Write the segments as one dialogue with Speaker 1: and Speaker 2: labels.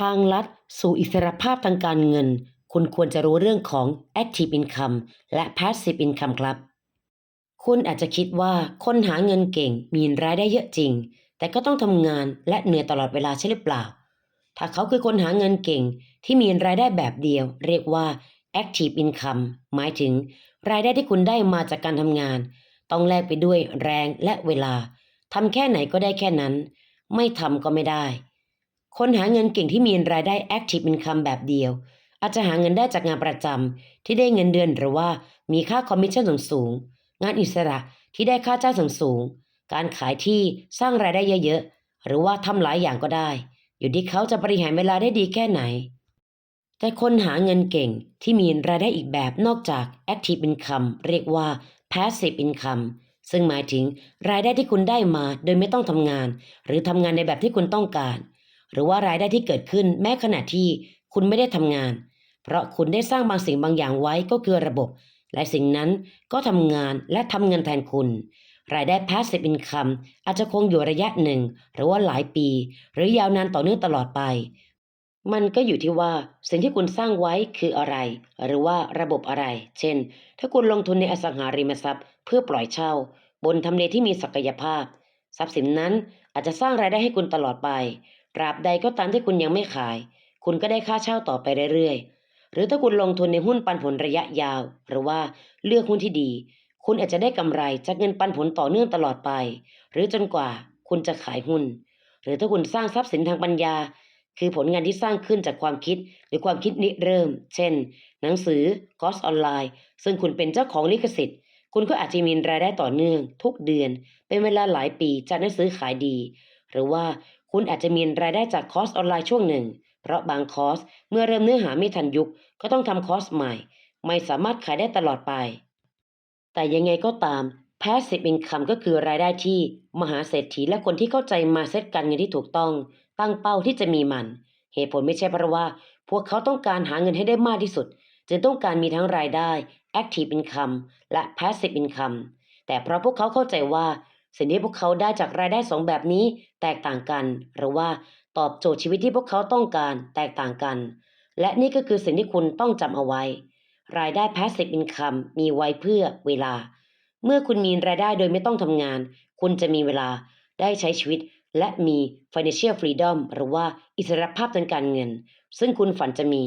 Speaker 1: ทางลัดสู่อิสรภาพทางการเงิน คุณควรจะรู้เรื่องของ Active Income และ Passive Income ครับ คุณอาจจะคิดว่าคนหาเงินเก่งมีรายได้เยอะจริง แต่ก็ต้องทำงานและเหนื่อยตลอดเวลาใช่หรือเปล่า ถ้าเขาคือคนหาเงินเก่งที่มีรายได้แบบเดียว เรียกว่า Active Income หมายถึง รายได้ที่คุณได้มาจากการทำงาน ต้องแลกไปด้วยแรงและเวลาทำแค่ไหนก็ได้แค่นั้น ไม่ทำก็ไม่ได้ คนหาเงินเก่งที่มีรายได้ Active Income แบบเดียว อาจจะหาเงินได้จากงานประจำที่ได้เงินเดือนหรือว่ามีค่าคอมมิชชั่นสูงๆงงานอิสระที่ได้ค่าจ้างสูงๆการขายที่สร้างรายได้เยอะๆ หรือว่าทำหลายอย่างก็ได้ อยู่ที่เขาจะบริหารเวลาได้ดีแค่ไหน แต่คนหาเงินเก่งที่มีรายได้อีกแบบนอกจาก Active Income เรียกว่า Passive Income ซึ่งหมายถึงรายได้ที่คุณได้มาโดยไม่ต้องทำงาน หรือทำงานในแบบที่คุณต้องการ หรือว่ารายได้ที่เกิดขึ้นแม้ขณะที่คุณไม่ได้ทำงาน เพราะคุณได้สร้างบางสิ่งบางอย่างไว้ก็คือระบบ และสิ่งนั้นก็ทำงานและทำเงินแทนคุณ รายได้ passive income อาจจะคงอยู่ระยะหนึ่ง หรือว่าหลายปี หรือยาวนานต่อเนื่องตลอดไป มันก็อยู่ที่ว่าสิ่งที่คุณสร้างไว้คืออะไร หรือว่าระบบอะไร เช่น ถ้าคุณลงทุนในอสังหาริมทรัพย์ เพื่อปล่อยเช่า บนทำเลที่มีศักยภาพ ทรัพย์สินนั้นอาจจะสร้างรายได้ให้คุณตลอดไป ตราบใดก็ตามที่คุณยังไม่ขาย คุณก็ได้ค่าเช่าต่อไปเรื่อยๆ หรือถ้าคุณลงทุนในหุ้นปันผลระยะยาว หรือว่าเลือกหุ้นที่ดี คุณอาจจะได้กำไรจากเงินปันผลต่อเนื่องตลอดไป หรือจนกว่าคุณจะขายหุ้น หรือถ้าคุณสร้างทรัพย์สินทางปัญญา คือผลงานที่สร้างขึ้นจากความคิดหรือความคิดนิเริ่ม เช่น หนังสือคอร์สออนไลน์ ซึ่งคุณเป็นเจ้าของลิขสิทธิ์คุณก็อาจจะมีรายได้ต่อเนื่อง ทุกเดือน เป็นเวลาหลายปีจากหนังสือขายดี หรือว่า คุณอาจจะมีรายได้จากคอร์สออนไลน์ช่วงหนึ่ง เพราะบางคอร์สเมื่อเริ่มเนื้อหาไม่ทันยุค ก็ต้องทำคอร์สใหม่ ไม่สามารถขายได้ตลอดไป แต่ยังไงก็ตาม passive income ก็คือรายได้ที่มหาเศรษฐีและคนที่เข้าใจมาเซตการเงินที่ถูกต้อง ตั้งเป้าที่จะมีมัน เหตุผลไม่ใช่เพราะว่า พวกเขาต้องการหาเงินให้ได้มากที่สุด จึงต้องการมีทั้งรายได้ active income และ passive income แต่เพราะพวกเขาเข้าใจว่า สิ่งที่พวกเขาได้จากรายได้สองแบบนี้แตกต่างกัน หรือว่าตอบโจทย์ชีวิตที่พวกเขาต้องการแตกต่างกัน และนี่ก็คือสิ่งที่คุณต้องจำเอาไว้ รายได้ passive income มีไว้เพื่อเวลา เมื่อคุณมีรายได้โดยไม่ต้องทำงาน คุณจะมีเวลาได้ใช้ชีวิต และมี financial freedom หรือว่าอิสรภาพทางการเงิน ซึ่งคุณฝันจะมี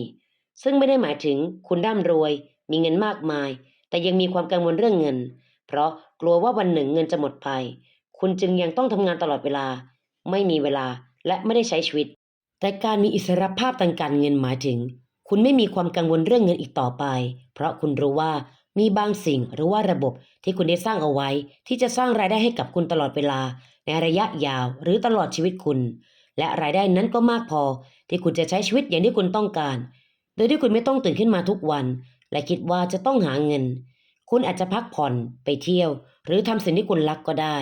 Speaker 1: ซึ่งไม่ได้หมายถึงคุณร่ำรวย มีเงินมากมาย แต่ยังมีความกังวลเรื่องเงิน เพราะกลัวว่าวันหนึ่งเงินจะหมดไป คุณจึงยังต้องทำงานตลอดเวลา ไม่มีเวลาและไม่ได้ใช้ชีวิต แต่การมีอิสรภาพทางการเงินหมายถึง คุณไม่มีความกังวลเรื่องเงินอีกต่อไป เพราะคุณรู้ว่ามีบางสิ่งหรือว่าระบบที่คุณได้สร้างเอาไว้ ที่จะสร้างรายได้ให้กับคุณตลอดเวลา ในระยะยาวหรือตลอดชีวิตคุณ และรายได้นั้นก็มากพอ ที่คุณจะใช้ชีวิตอย่างที่คุณต้องการ โดยที่คุณไม่ต้องตื่นขึ้นมาทุกวัน และคิดว่าจะต้องหาเงิน คุณอาจจะพักผ่อนไปเที่ยว หรือทำสิ่งที่คุณรักก็ได้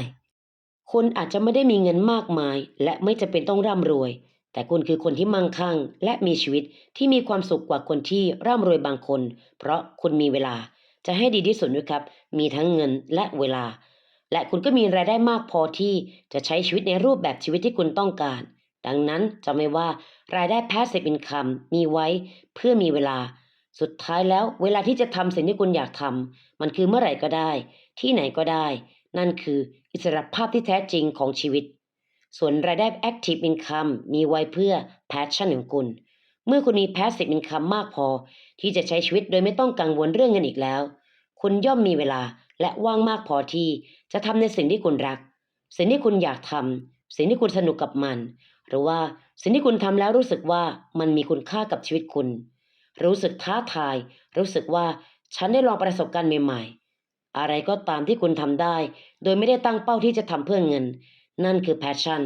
Speaker 1: คุณอาจจะไม่ได้มีเงินมากมาย และไม่จำเป็นต้องร่ำรวย แต่คุณคือคนที่มั่งคั่ง และมีชีวิตที่มีความสุขกว่าคนที่ร่ำรวยบางคน เพราะคุณมีเวลา จะให้ดีที่สุดด้วยครับ มีทั้งเงินและเวลา และคุณก็มีรายได้มากพอที่จะใช้ชีวิตในรูปแบบชีวิตที่คุณต้องการ ดังนั้นจำไว้ว่ารายได้ passive income มีไว้เพื่อมีเวลา สุดท้ายแล้วเวลาที่จะทำสิ่งที่คุณอยากทำมันคือเมื่อไหร่ก็ได้ ที่ไหนก็ได้ นั่นคืออิสรภาพที่แท้จริงของชีวิต ส่วนรายได้ active income มีไว้เพื่อ passion ของคุณ เมื่อคุณมี passive income มากพอ ที่จะใช้ชีวิตโดยไม่ต้องกังวลเรื่องเงินอีกแล้ว คุณย่อมมีเวลาและว่างมากพอที่จะทำในสิ่งที่คุณรัก สิ่งที่คุณอยากทำสิ่งที่คุณสนุกกับมัน หรือว่าสิ่งที่คุณทำแล้วรู้สึกว่ามันมีคุณค่ากับชีวิตคุณ รู้สึกท้าทาย รู้สึกว่าฉันได้ลองประสบการณ์ใหม่ๆ อะไรก็ตามที่คุณทำได้ โดยไม่ได้ตั้งเป้าที่จะทำเพื่อเงิน นั่นคือ passion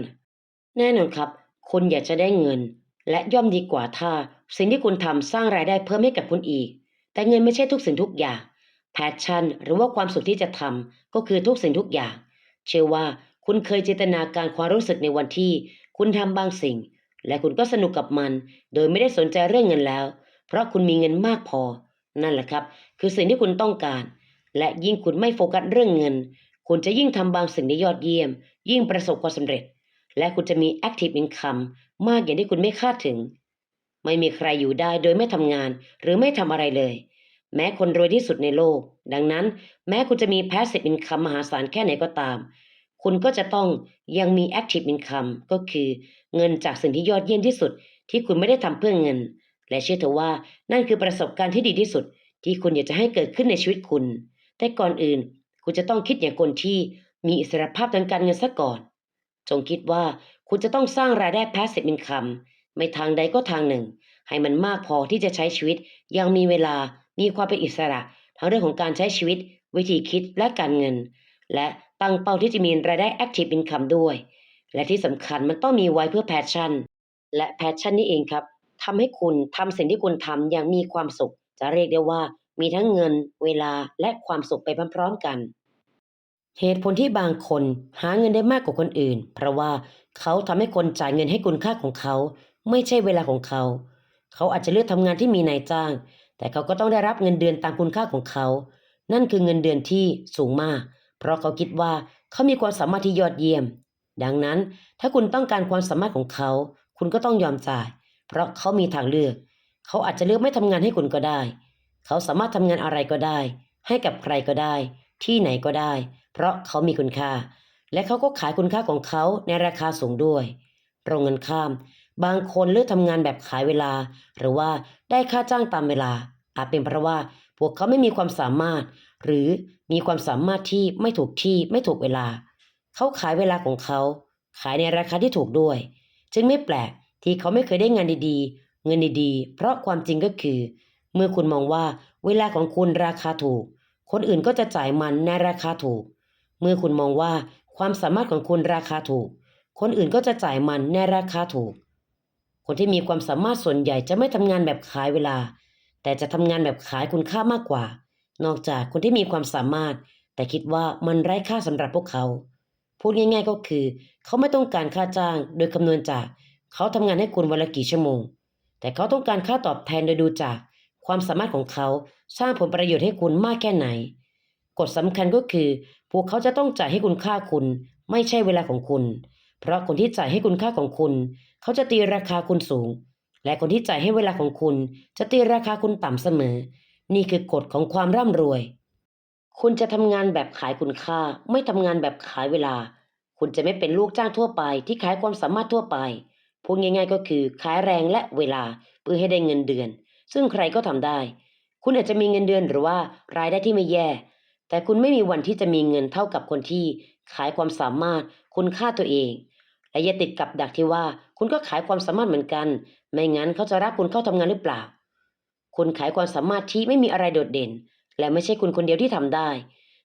Speaker 1: แน่นอนครับ คุณอยากจะได้เงิน และย่อมดีกว่าถ้า สิ่งที่คุณทำสร้างรายได้เพิ่มให้กับคุณอีก แต่เงินไม่ใช่ทุกสิ่งทุกอย่าง passion หรือว่าความสุขที่จะทำก็คือทุกสิ่งทุกอย่าง เชื่อว่าคุณเคยจินตนาการความรู้สึกในวันที่ คุณทำบางสิ่ง และคุณก็สนุกกับมัน โดยไม่ได้สนใจเรื่องเงินแล้ว เพราะคุณมีเงินมากพอ นั่นแหละครับ คือสิ่งที่คุณต้องการ และยิ่งคุณไม่โฟกัสเรื่องเงิน คุณจะยิ่งทำบางสิ่งได้ยอดเยี่ยม ยิ่งประสบความสำเร็จ และคุณจะมี active income มากอย่างที่คุณไม่คาดถึง ไม่มีใครอยู่ได้โดยไม่ทำงาน หรือไม่ทำอะไรเลย แม้คนรวยที่สุดในโลก ดังนั้น แม้คุณจะมี passive income มหาศาลแค่ไหนก็ตาม คุณก็จะต้องยังมี active income ก็คือ เงินจากสิ่งที่ยอดเยี่ยมที่สุดที่คุณไม่ได้ทำเพื่อเงิน และเชื่อเถอะว่านั่นคือประสบการณ์ที่ดีที่สุด ที่คุณอยากจะให้เกิดขึ้นในชีวิตคุณ แต่ก่อนอื่น คุณจะต้องคิดอย่างคนที่มีอิสรภาพทางการเงินซะก่อน จงคิดว่าคุณจะต้องสร้างรายได้ passive income ไม่ทางใดก็ทางหนึ่ง ให้มันมากพอที่จะใช้ชีวิตยังมีเวลามีความเป็นอิสระทั้งเรื่องของการใช้ชีวิต วิธีคิดและการเงิน และตั้งเป้าที่จะมีรายได้ active income ด้วย และที่สำคัญมันต้องมีไว้เพื่อ passion และ passion นี่เองครับ ทำให้คุณทำสิ่งที่คุณทำอย่างมีความสุข จะเรียกได้ว่า มีทั้งเงิน เวลาและความสุขไปพร้อมๆกัน เหตุผลที่บางคนหาเงินได้มากกว่าคนอื่น เพราะว่าเขาทำให้คนจ่ายเงินให้คุณค่าของเขา ไม่ใช่เวลาของเขา เขาอาจจะเลือกทำงานที่มีนายจ้าง แต่เขาก็ต้องได้รับเงินเดือนตามคุณค่าของเขา นั่นคือเงินเดือนที่สูงมาก เพราะเขาคิดว่าเขามีความสามารถที่ยอดเยี่ยม ดังนั้นถ้าคุณต้องการความสามารถของเขา คุณก็ต้องยอมจ่าย เพราะเขามีทางเลือก เขาอาจจะเลือกไม่ทำงานให้คุณก็ได้ เขาสามารถทำงานอะไรก็ได้ ให้กับใครก็ได้ ที่ไหนก็ได้ เพราะเขามีคุณค่า และเขาก็ขายคุณค่าของเขาในราคาสูงด้วยตรงกันข้าม บางคนเลือกทำงานแบบขายเวลา หรือว่าได้ค่าจ้างตามเวลา อาจเป็นเพราะว่าพวกเขาไม่มีความสามารถ หรือมีความสามารถที่ไม่ถูกที่ไม่ถูกเวลา เขาขายเวลาของเขา ขายในราคาที่ถูกด้วย จึงไม่แปลก ที่เขาไม่เคยได้งานดีๆ เงินดีๆ เพราะความจริงก็คือ เมื่อคุณมองว่าเวลาของคุณราคาถูก คนอื่นก็จะจ่ายมันในราคาถูก เมื่อคุณมองว่าความสามารถของคุณราคาถูก คนอื่นก็จะจ่ายมันในราคาถูก คนที่มีความสามารถส่วนใหญ่จะไม่ทำงานแบบขายเวลา แต่จะทำงานแบบขายคุณค่ามากกว่า นอกจากคนที่มีความสามารถ แต่คิดว่ามันไร้ค่าสำหรับพวกเขา พูดง่าย ๆก็คือ เขาไม่ต้องการค่าจ้าง โดยคำนวณจาก เขาทำงานให้คุณวันละกี่ชั่วโมง แต่เขาต้องการค่าตอบแทนโดยดูจากความสามารถของเขาสร้างผลประโยชน์ให้คุณมากแค่ไหน กฎสำคัญก็คือ พวกเขาจะต้องจ่ายให้คุณค่าคุณ ไม่ใช่เวลาของคุณ เพราะคนที่จ่ายให้คุณค่าของคุณ เขาจะตีราคาคุณสูง และคนที่จ่ายให้เวลาของคุณ จะตีราคาคุณต่ำเสมอ นี่คือกฎของความร่ำรวย คุณจะทำงานแบบขายคุณค่า ไม่ทำงานแบบขายเวลา คุณจะไม่เป็นลูกจ้างทั่วไป ที่ขายความสามารถทั่วไป พูดง่ายๆก็คือขายแรงและเวลาเพื่อให้ได้เงินเดือน ซึ่งใครก็ทำได้ คุณอาจจะมีเงินเดือนหรือว่ารายได้ที่ไม่แย่ แต่คุณไม่มีวันที่จะมีเงินเท่ากับคนที่ขายความสามารถ คุณค่าตัวเอง และอย่าติดกับดักที่ว่า คุณก็ขายความสามารถเหมือนกัน ไม่งั้นเขาจะรับคุณเข้าทำงานหรือเปล่า คุณขายความสามารถที่ไม่มีอะไรโดดเด่น และไม่ใช่คุณคนเดียวที่ทำได้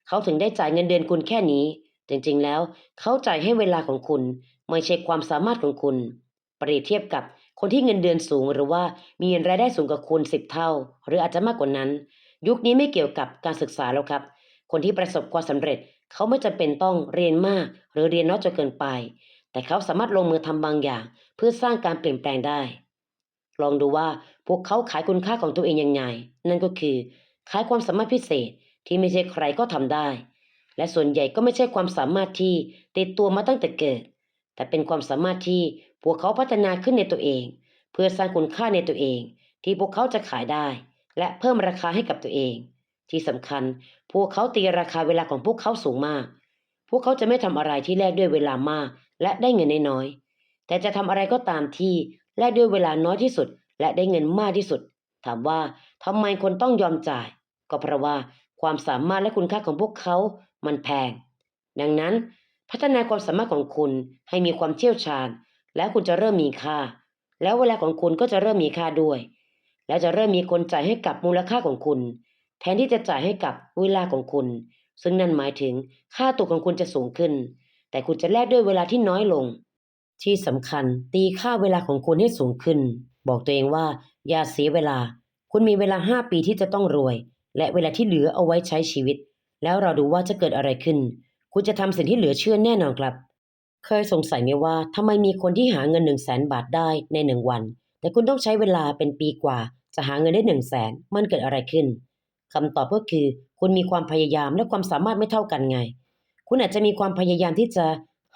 Speaker 1: เขาถึงได้จ่ายเงินเดือนคุณแค่นี้ จริงๆแล้ว เขาจ่ายให้เวลาของคุณ ไม่ใช่ความสามารถของคุณ เปรียบเทียบกับคนที่เงินเดือนสูงหรือว่ามีรายได้สูงกว่าคุณสิบเท่า หรืออาจจะมากกว่านั้น ยุคนี้ไม่เกี่ยวกับการศึกษาแล้วครับ คนที่ประสบความสำเร็จเขาไม่จำเป็นต้องเรียนมาก หรือเรียนน้อยจนเกินไป แต่เขาสามารถลงมือทำบางอย่าง เพื่อสร้างการเปลี่ยนแปลงได้ ลองดูว่าพวกเขาขายคุณค่าของตัวเองยังไง นั่นก็คือ ขายความสามารถพิเศษที่ไม่ใช่ใครก็ทำได้ และส่วนใหญ่ก็ไม่ใช่ความสามารถที่ติดตัวมาตั้งแต่เกิด แต่เป็นความสามารถที่ พวกเขาพัฒนาขึ้นในตัวเอง เพื่อสร้างคุณค่าในตัวเอง ที่พวกเขาจะขายได้ และเพิ่มราคาให้กับตัวเอง ที่สำคัญ พวกเขาตีราคาเวลาของพวกเขาสูงมาก พวกเขาจะไม่ทำอะไรที่แลกด้วยเวลามาก และได้เงินน้อยๆแต่จะทำอะไรก็ตามที่แลกด้วยเวลาน้อยที่สุด และได้เงินมากที่สุด ถามว่าทำไมคนต้องยอมจ่าย ก็เพราะว่าความสามารถและคุณค่าของพวกเขา มันแพง ดังนั้น พัฒนาความสามารถของคุณให้มีความเชี่ยวชาญ แล้วคุณจะเริ่มมีค่า แล้วเวลาของคุณก็จะเริ่มมีค่าด้วย แล้วจะเริ่มมีคนจ่ายให้กับมูลค่าของคุณ แทนที่จะจ่ายให้กับเวลาของคุณ ซึ่งนั่นหมายถึงค่าตัวของคุณจะสูงขึ้น แต่คุณจะแลกด้วยเวลาที่น้อยลง ที่สำคัญตีค่าเวลาของคุณให้สูงขึ้น บอกตัวเองว่า อย่าเสียเวลา คุณมีเวลาห้าปีที่จะต้องรวย และเวลาที่เหลือเอาไว้ใช้ชีวิต แล้วเราดูว่าจะเกิดอะไรขึ้น คุณจะทำสิ่งที่เหลือเชื่อแน่นอนครับ เคยสงสัยไหมว่าทำไมมีคนที่หาเงินหนึ่งแสนบาทได้ในหนึ่งวัน แต่คุณต้องใช้เวลาเป็นปีกว่า จะหาเงินได้หนึ่งแสนมันเกิดอะไรขึ้นคำตอบก็คือ คุณมีความพยายามและความสามารถไม่เท่ากันไง คุณอาจจะมีความพยายามที่จะ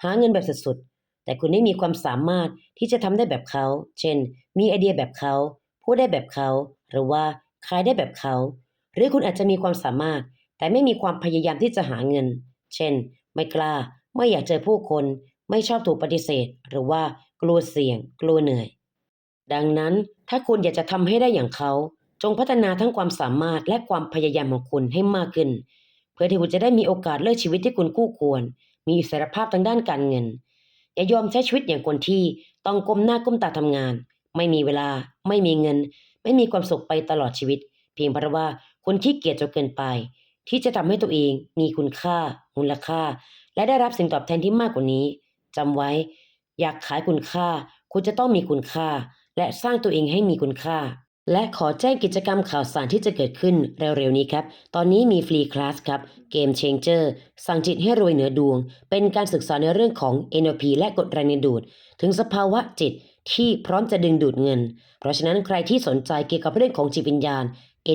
Speaker 1: หาเงินแบบสุดแต่คุณไม่มีความสามารถที่จะทำได้แบบเขา เช่น มีไอเดียแบบเขาพูดได้แบบเขา หรือว่าขายได้แบบเขา หรือคุณอาจจะมีความสามารถ แต่ไม่มีความพยายามที่จะหาเงิน เช่น ไม่กล้าไม่อยากเจอผู้คน ไม่ชอบถูกปฏิเสธ หรือว่ากลัวเสี่ยง กลัวเหนื่อย ดังนั้นถ้าคุณอยากจะทำให้ได้อย่างเขา จงพัฒนาทั้งความสามารถและความพยายามของคุณให้มากขึ้น เพื่อที่คุณจะได้มีโอกาสเลือกชีวิตที่คุณคู่ควร มีอิสรภาพทางด้านการเงิน อย่ายอมใช้ชีวิตอย่างคนที่ต้องก้มหน้าก้มตาทำงาน ไม่มีเวลา ไม่มีเงิน ไม่มีความสุขไปตลอดชีวิต เพียงเพราะว่าคุณขี้เกียจจนเกินไป ที่จะทำให้ตัวเองมีคุณค่ามูลค่า และได้รับสิ่งตอบแทนที่มากกว่านี้ จำไว้ อยากขายคุณค่า คุณจะต้องมีคุณค่า และสร้างตัวเองให้มีคุณค่า และขอแจ้งกิจกรรมข่าวสารที่จะเกิดขึ้นเร็วๆนี้ครับ ตอนนี้มีฟรีคลาสครับ Game Changer สั่งจิตให้รวยเหนือดวง เป็นการศึกษาในเรื่องของ NLP และกฎแรงดึงดูด ถึงสภาวะจิตที่พร้อมจะดึงดูดเงิน เพราะฉะนั้นใครที่สนใจเกี่ยวกับเรื่องของจิตวิญญาณ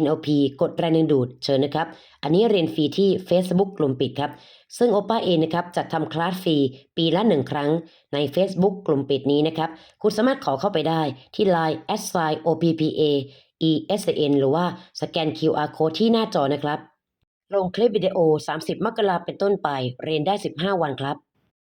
Speaker 1: NLP กฎแรงดึงดูดเชิญนะครับ อันนี้เรียนฟรีที่ Facebook กลุ่มปิดครับ ซึ่งโอป้าเองนะครับจัดทำคลาสฟรีปีละหนึ่งครั้งใน Facebook กลุ่มปิดนี้นะครับ คุณสามารถขอเข้าไปได้ที่ Line s i OPPA ESN หรือว่าสแกน QR Code ที่หน้าจอนะครับ ลงคลิปวิดีโอ 30 มกราเป็นต้นไป เรียนได้ 15 วันครับ